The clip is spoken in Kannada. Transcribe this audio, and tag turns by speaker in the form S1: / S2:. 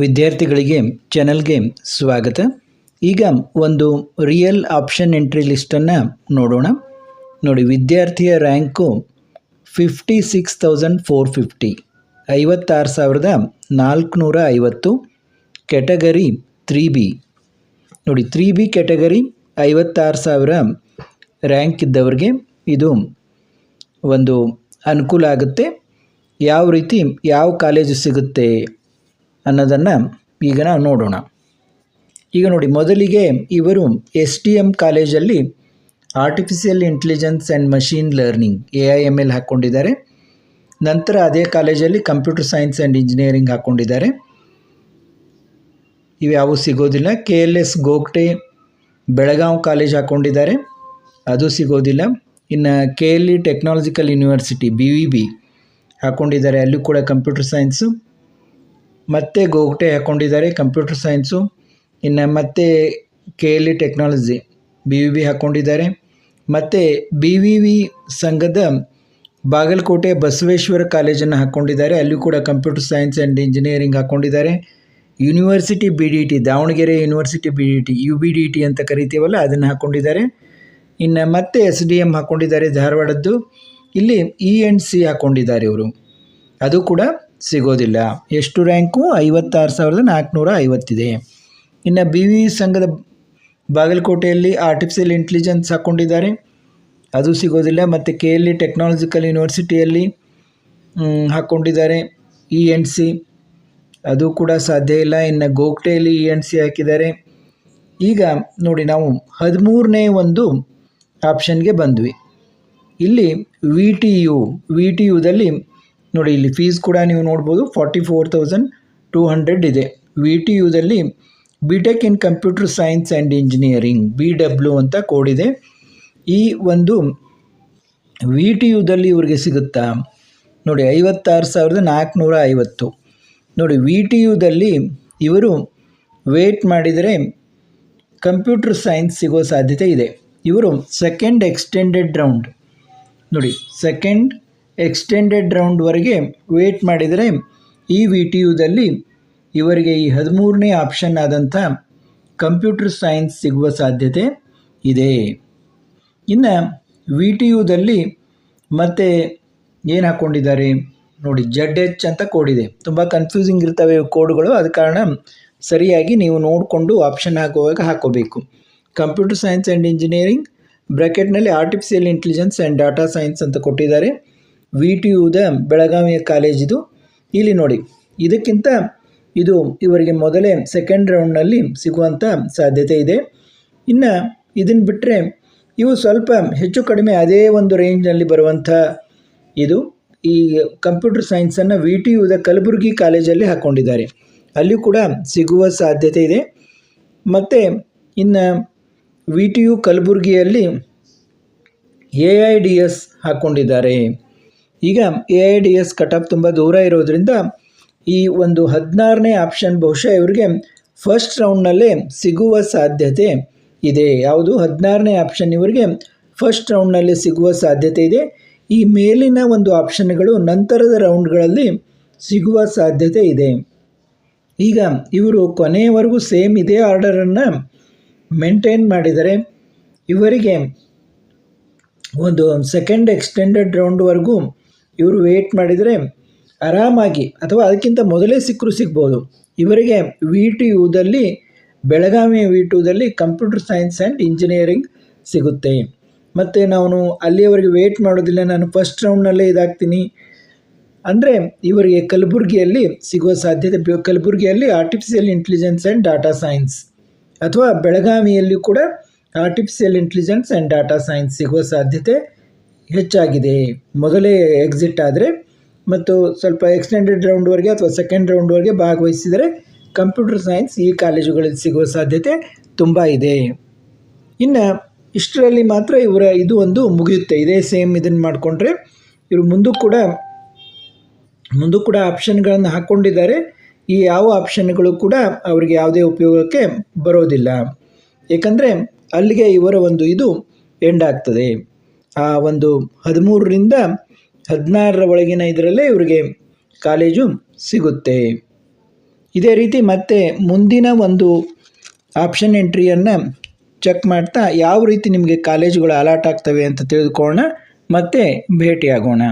S1: ವಿದ್ಯಾರ್ಥಿಗಳಿಗೆ ಚಾನಲ್ಗೆ ಸ್ವಾಗತ. ಈಗ ಒಂದು ರಿಯಲ್ ಆಪ್ಷನ್ ಎಂಟ್ರಿ ಲಿಸ್ಟನ್ನು ನೋಡೋಣ. ನೋಡಿ, ವಿದ್ಯಾರ್ಥಿಯ rank fifty six thousand four fifty ಐವತ್ತಾರು ಸಾವಿರದ ನಾಲ್ಕುನೂರ ಐವತ್ತು ಕೆಟಗರಿ ತ್ರೀ ಬಿ ನೋಡಿ ತ್ರೀ ಬಿ ಕೆಟಗರಿ ಐವತ್ತಾರು ಸಾವಿರ ರ್ಯಾಂಕ್ ಇದ್ದವ್ರಿಗೆ ಇದು ಒಂದು ಅನುಕೂಲ ಆಗುತ್ತೆ. ಯಾವ ರೀತಿ, ಯಾವ ಕಾಲೇಜು ಸಿಗುತ್ತೆ? ಅನ್ನೋದನ್ನು ಈಗ ನಾವು ನೋಡೋಣ. ಈಗ ನೋಡಿ, ಮೊದಲಿಗೆ ಇವರು ಎಸ್ ಟಿ ಎಂ ಕಾಲೇಜಲ್ಲಿ artificial intelligence and machine learning A I M L ಹಾಕ್ಕೊಂಡಿದ್ದಾರೆ. ನಂತರ ಅದೇ ಕಾಲೇಜಲ್ಲಿ ಕಂಪ್ಯೂಟರ್ ಸೈನ್ಸ್ ಆ್ಯಂಡ್ ಇಂಜಿನಿಯರಿಂಗ್ ಹಾಕ್ಕೊಂಡಿದ್ದಾರೆ. ಇವ್ಯಾವು ಸಿಗೋದಿಲ್ಲ. K L S Gogte Belagavi college ಹಾಕ್ಕೊಂಡಿದ್ದಾರೆ. ಅದು ಸಿಗೋದಿಲ್ಲ. ಇನ್ನು K L E technological university B V B ಹಾಕ್ಕೊಂಡಿದ್ದಾರೆ. ಅಲ್ಲೂ ಕೂಡ ಕಂಪ್ಯೂಟರ್ ಸೈನ್ಸು ಮತ್ತೆ ಗೋಗ್ಟೆ ಹಾಕ್ಕೊಂಡಿದ್ದಾರೆ ಕಂಪ್ಯೂಟರ್ ಸೈನ್ಸು. ಇನ್ನು ಮತ್ತೆ K L E technology, B V B ಹಾಕ್ಕೊಂಡಿದ್ದಾರೆ ಮತ್ತು ಬಿ ವಿ ವಿ ಸಂಘದ ಬಾಗಲಕೋಟೆ ಬಸವೇಶ್ವರ ಕಾಲೇಜನ್ನು ಹಾಕ್ಕೊಂಡಿದ್ದಾರೆ ಅಲ್ಲಿ ಕೂಡ computer science and engineering ಹಾಕ್ಕೊಂಡಿದ್ದಾರೆ university B D T, Davanagere university B D T, U B D T ಅಂತ ಕರಿತೀವಲ್ಲ, ಅದನ್ನು ಹಾಕ್ಕೊಂಡಿದ್ದಾರೆ ಇನ್ನು ಮತ್ತೆ ಎಸ್ ಡಿ ಎಂ ಹಾಕ್ಕೊಂಡಿದ್ದಾರೆ ಧಾರವಾಡದ್ದು. ಇಲ್ಲಿ ಇ ಎನ್ ಸಿ ಹಾಕ್ಕೊಂಡಿದ್ದಾರೆ ಇವರು. ಅದು ಕೂಡ ಸಿಗೋದಿಲ್ಲ. ಎಷ್ಟು ರ್ಯಾಂಕು? ಐವತ್ತಾರು ಸಾವಿರದ ನಾಲ್ಕುನೂರ ಐವತ್ತಿದೆ. ಇನ್ನು ಬಿ ವಿ ಸಂಘದ ಬಾಗಲಕೋಟೆಯಲ್ಲಿ ಆರ್ಟಿಫಿಷಿಯಲ್ ಇಂಟೆಲಿಜೆನ್ಸ್ ಹಾಕ್ಕೊಂಡಿದ್ದಾರೆ ಅದು ಸಿಗೋದಿಲ್ಲ. ಮತ್ತು ಕೆ ಎಲ್ ಇ ಟೆಕ್ನಾಲಜಿಕಲ್ ಯೂನಿವರ್ಸಿಟಿಯಲ್ಲಿ ಹಾಕ್ಕೊಂಡಿದ್ದಾರೆ ಇ ಎನ್ ಸಿ. ಅದು ಕೂಡ ಸಾಧ್ಯ ಇಲ್ಲ. ಇನ್ನು ಗೋಗ್ಟೆಯಲ್ಲಿ ಇ ಎನ್ ಸಿ ಹಾಕಿದ್ದಾರೆ. ಈಗ ನೋಡಿ, ನಾವು ಹದಿಮೂರನೇ ಒಂದು ಆಪ್ಷನ್ಗೆ ಬಂದ್ವಿ. ಇಲ್ಲಿ V T U, V T ಯುದಲ್ಲಿ ನೋಡಿ, ಇಲ್ಲಿ ಫೀಸ್ ಕೂಡ ನೀವು ನೋಡ್ಬೋದು forty four thousand two hundred ಇದೆ. V T ಯುದಲ್ಲಿ B tech in computer science and engineering B W ಅಂತ ಕೋಡ್ ಇದೆ. ಈ ಒಂದು ವಿ ಟಿ ಯುದಲ್ಲಿ ಇವ್ರಿಗೆ ಸಿಗುತ್ತಾ? ನೋಡಿ, ಐವತ್ತಾರು ಸಾವಿರದ ನಾಲ್ಕುನೂರ ಐವತ್ತು ನೋಡಿ ವಿ ಟಿ ಯುದಲ್ಲಿ ಇವರು ವೇಟ್ ಮಾಡಿದರೆ ಕಂಪ್ಯೂಟರ್ ಸೈನ್ಸ್ ಸಿಗೋ ಸಾಧ್ಯತೆ ಇದೆ. ಇವರು ಸೆಕೆಂಡ್ ಎಕ್ಸ್ಟೆಂಡೆಡ್ ರೌಂಡ್ ನೋಡಿ ಸೆಕೆಂಡ್ ಎಕ್ಸ್ಟೆಂಡೆಡ್ ರೌಂಡ್ವರೆಗೆ ವೇಟ್ ಮಾಡಿದರೆ ಈ ವಿ ಟಿ ಯುದಲ್ಲಿ ಇವರಿಗೆ ಈ ಹದಿಮೂರನೇ ಆಪ್ಷನ್ ಆದಂಥ ಕಂಪ್ಯೂಟರ್ ಸೈನ್ಸ್ ಸಿಗುವ ಸಾಧ್ಯತೆ ಇದೆ. ಇನ್ನು ವಿ ಟಿ ಯುದಲ್ಲಿ ಮತ್ತೆ ಏನು ಹಾಕ್ಕೊಂಡಿದ್ದಾರೆ ನೋಡಿ ಜಡ್ ಎಚ್ ಅಂತ ಕೋಡ್ ಇದೆ. ತುಂಬ ಕನ್ಫ್ಯೂಸಿಂಗ್ ಇರ್ತವೆ ಕೋಡ್ಗಳು ಅದ ಕಾರಣ ಸರಿಯಾಗಿ ನೀವು ನೋಡಿಕೊಂಡು ಆಪ್ಷನ್ ಹಾಕುವಾಗ ಹಾಕೋಬೇಕು. Computer science and engineering ಬ್ರ್ಯಾಕೆಟ್ನಲ್ಲಿ artificial intelligence and data science ಅಂತ ಕೊಟ್ಟಿದ್ದಾರೆ. ವಿ ಟಿ ಯುದ ಬೆಳಗಾವಿಯ ಕಾಲೇಜಿದು ಇಲ್ಲಿ ನೋಡಿ, ಇದಕ್ಕಿಂತ ಇದು ಇವರಿಗೆ ಮೊದಲೇ ಸೆಕೆಂಡ್ ರೌಂಡ್ನಲ್ಲಿ ಸಿಗುವಂಥ ಸಾಧ್ಯತೆ ಇದೆ. ಇನ್ನು ಇದನ್ನು ಬಿಟ್ಟರೆ ಇವು ಸ್ವಲ್ಪ ಹೆಚ್ಚು ಕಡಿಮೆ ಅದೇ ಒಂದು ರೇಂಜ್ನಲ್ಲಿ ಬರುವಂಥ ಇದು. ಈ ಕಂಪ್ಯೂಟರ್ ಸೈನ್ಸನ್ನು ವಿ ಟಿ ಯುದ ಕಲಬುರಗಿ ಕಾಲೇಜಲ್ಲಿ ಹಾಕ್ಕೊಂಡಿದ್ದಾರೆ ಅಲ್ಲಿ ಕೂಡ ಸಿಗುವ ಸಾಧ್ಯತೆ ಇದೆ. ಮತ್ತು ಇನ್ನು ವಿ ಟಿ ಯು ಕಲಬುರಗಿಯಲ್ಲಿ ಎ ಐ ಡಿ ಎಸ್ ಹಾಕ್ಕೊಂಡಿದ್ದಾರೆ ಈಗ A I D S cut ತುಂಬ ದೂರ ಇರೋದ್ರಿಂದ ಈ ಒಂದು ಹದಿನಾರನೇ ಆಪ್ಷನ್ ಬಹುಶಃ ಇವರಿಗೆ ಫಸ್ಟ್ ರೌಂಡ್ನಲ್ಲೇ ಸಿಗುವ ಸಾಧ್ಯತೆ ಇದೆ. ಯಾವುದು? ಹದಿನಾರನೇ ಆಪ್ಷನ್ ಇವರಿಗೆ ಫಸ್ಟ್ ರೌಂಡ್ನಲ್ಲಿ ಸಿಗುವ ಸಾಧ್ಯತೆ ಇದೆ. ಈ ಮೇಲಿನ ಒಂದು ಆಪ್ಷನ್ಗಳು ನಂತರದ ರೌಂಡ್ಗಳಲ್ಲಿ ಸಿಗುವ ಸಾಧ್ಯತೆ ಇದೆ. ಈಗ ಇವರು ಕೊನೆಯವರೆಗೂ ಸೇಮ್ ಇದೇ ಆರ್ಡರನ್ನು ಮೇಂಟೈನ್ ಮಾಡಿದರೆ ಇವರಿಗೆ ಒಂದು ಸೆಕೆಂಡ್ ಎಕ್ಸ್ಟೆಂಡೆಡ್ ರೌಂಡ್ವರೆಗೂ ಇವರು ವೇಟ್ ಮಾಡಿದರೆ ಆರಾಮಾಗಿ ಅಥವಾ ಅದಕ್ಕಿಂತ ಮೊದಲೇ ಸಿಕ್ಕರೂ ಸಿಗ್ಬೋದು. ಇವರಿಗೆ ವಿ ಟಿ ಯುದಲ್ಲಿ ಬೆಳಗಾವಿ ವಿ ಯುದಲ್ಲಿ ಕಂಪ್ಯೂಟರ್ ಸೈನ್ಸ್ ಆ್ಯಂಡ್ ಇಂಜಿನಿಯರಿಂಗ್ ಸಿಗುತ್ತೆ. ಮತ್ತು ನಾನು ಅಲ್ಲಿಯವರೆಗೆ ವೇಟ್ ಮಾಡೋದಿಲ್ಲ, ನಾನು ಫಸ್ಟ್ ರೌಂಡ್ನಲ್ಲೇ ಇದಾಗ್ತೀನಿ. ಅಂದರೆ ಇವರಿಗೆ ಕಲಬುರಗಿಯಲ್ಲಿ ಸಿಗುವ ಸಾಧ್ಯತೆ, ಕಲಬುರಗಿಯಲ್ಲಿ artificial intelligence and data science ಅಥವಾ ಬೆಳಗಾವಿಯಲ್ಲಿ ಕೂಡ artificial intelligence and data science ಸಿಗುವ ಸಾಧ್ಯತೆ ಹೆಚ್ಚಾಗಿದೆ. ಮೊದಲೇ ಎಕ್ಸಿಟ್ ಆದರೆ ಮತ್ತು ಸ್ವಲ್ಪ ಎಕ್ಸ್ಟೆಂಡೆಡ್ ರೌಂಡ್ವರೆಗೆ ಅಥವಾ ಸೆಕೆಂಡ್ ರೌಂಡ್ವರೆಗೆ ಭಾಗವಹಿಸಿದರೆ ಕಂಪ್ಯೂಟರ್ ಸೈನ್ಸ್ ಈ ಕಾಲೇಜುಗಳಲ್ಲಿ ಸಿಗುವ ಸಾಧ್ಯತೆ ತುಂಬ ಇದೆ. ಇನ್ನು ಇಷ್ಟರಲ್ಲಿ ಮಾತ್ರ ಇವರ ಇದು ಒಂದು ಮುಗಿಯುತ್ತೆ. ಇದೇ ಸೇಮ್ ಇದನ್ನು ಮಾಡಿಕೊಂಡ್ರೆ ಇವರು ಮುಂದೂ ಕೂಡ ಮುಂದೂ ಕೂಡ ಆಪ್ಷನ್ಗಳನ್ನು ಹಾಕ್ಕೊಂಡಿದ್ದಾರೆ ಈ ಯಾವ ಆಪ್ಷನ್ಗಳು ಕೂಡ ಅವರಿಗೆ ಯಾವುದೇ ಉಪಯೋಗಕ್ಕೆ ಬರೋದಿಲ್ಲ. ಏಕೆಂದರೆ ಅಲ್ಲಿಗೆ ಇವರ ಒಂದು ಇದು ಎಂಡ್ ಆಗ್ತದೆ. ಆ ಒಂದು ಹದಿಮೂರರಿಂದ ಹದಿನಾರರ ಒಳಗಿನ ಇದರಲ್ಲೇ ಇವರಿಗೆ ಕಾಲೇಜು ಸಿಗುತ್ತೆ. ಇದೇ ರೀತಿ ಮತ್ತೆ ಮುಂದಿನ ಒಂದು ಆಪ್ಷನ್ ಎಂಟ್ರಿಯನ್ನು ಚೆಕ್ ಮಾಡ್ತಾ ಯಾವ ರೀತಿ ನಿಮಗೆ ಕಾಲೇಜುಗಳು ಅಲಾಟ್ ಆಗ್ತವೆ ಅಂತ ತಿಳಿದುಕೊಳ್ಳೋಣ. ಮತ್ತೆ ಭೇಟಿಯಾಗೋಣ.